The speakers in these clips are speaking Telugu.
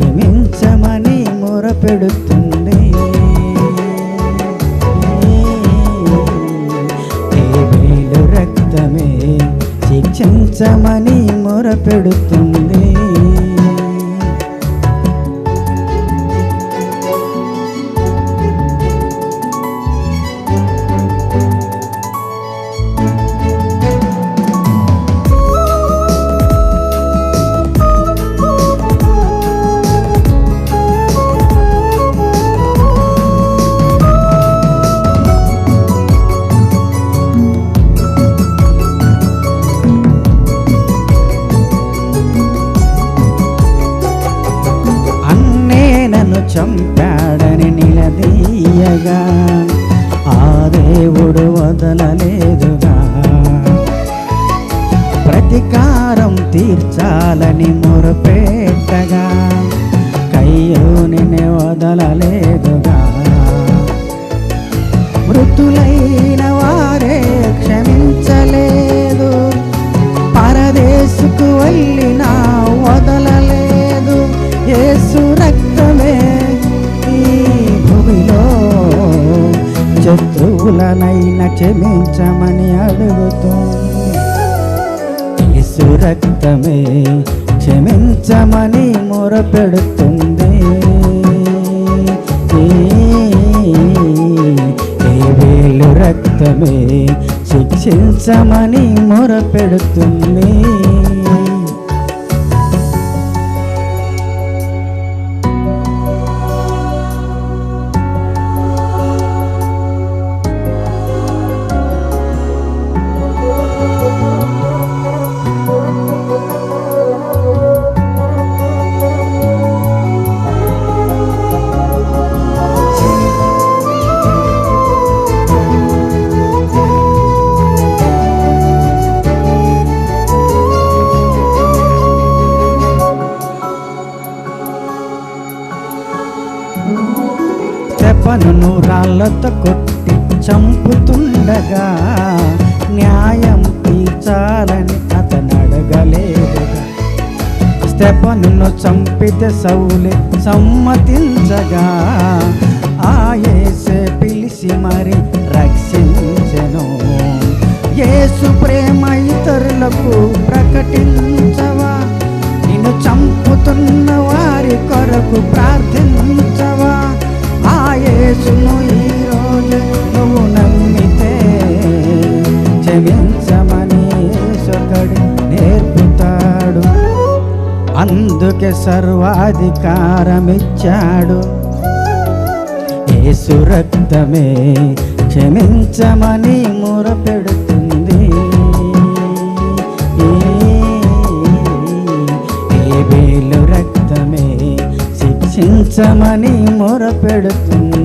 క్షమించమని మొరపెడుతుంది ఏబేలు రక్తమే శిక్షించమని మొరపెడుతుంది చంపాడని నిలదీయగా. ఆ దేవుడు వదలలేదుగా. ప్రతీకారం తీర్చాలని మొరపెట్టగా. కయ్యోని వదలలేదుగా. మృతులైన వారే క్షమించలే. క్షమించమని అడుగుతుంది యేసు రక్తమే క్షమించమని మొరపెడుతుంది. ఏ వేలు రక్తమే శిక్షించమని మొరపెడుతుంది. రాళ్ళతో కొట్టి చంపుతుండగా న్యాయం తీర్చాలని అతను అడగలేదుగా స్టెపనును చంపితే సౌలే సమ్మతించగా ఆయేసే పిలిచి మరి రక్షించెను. యేసు ప్రేమ ఇతరులకు ప్రకటించవా? నిన్ను చంపుతున్న వారి కొరకు ప్రార్థించవా? యేసును ఈరోజు నువ్వు నమ్మితే క్షమించమని యేసొకడు నేర్పుతాడు. అందుకే సర్వాధికారమిచ్చాడు. యేసు రక్తమే క్షమించమని మొరపెడుతుంది. ఏ రక్తమే శిక్షించమని మొరపెడుతుంది.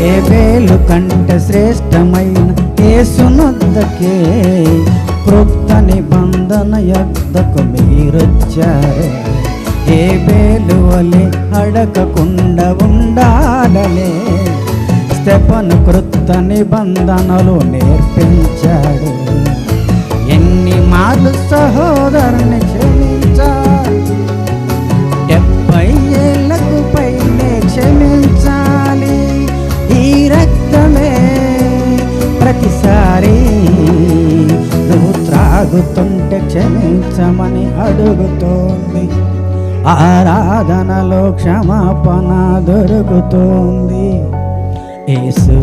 ఏ వేలు కంట శ్రేష్టమైన యేసునొద్దకే క్రొత్త నిబంధన యొద్దకు మీరొచ్చారు. ఏ వేలు వలె అడగకుండా ఉండాలనే స్టెపను క్రొత్త నిబంధనలు నేర్పించాడు. ఎన్ని మార్లు సహోదరుని త్రాగుతుంటే క్షమించమని అడుగుతోంది. ఆరాధనలో క్షమాపణ దొరుకుతోంది. యేసు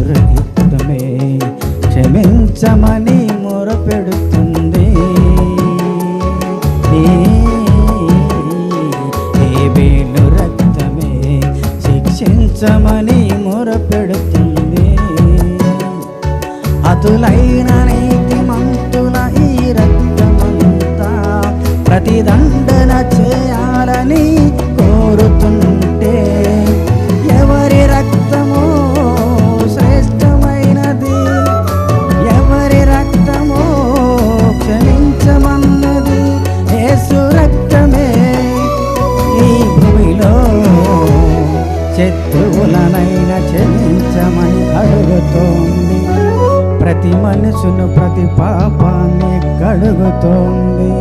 క్షమించమని మొరపెడుతుంది. ఏ వేలు రక్తమే శిక్షించమని మొరపెడుతుంది. అతులైన ప్రతిదండన చేయాలని కోరుతుంటే ఎవరి రక్తమో శ్రేష్టమైనది ఎవరి రక్తమో క్షమించమన్నది యేసు రక్తమే. ఈ భూమిలో శత్రువులనైన క్షమించమని అడుగుతోంది. ప్రతి మనుషును ప్రతి పాపాన్ని కడుగుతోంది.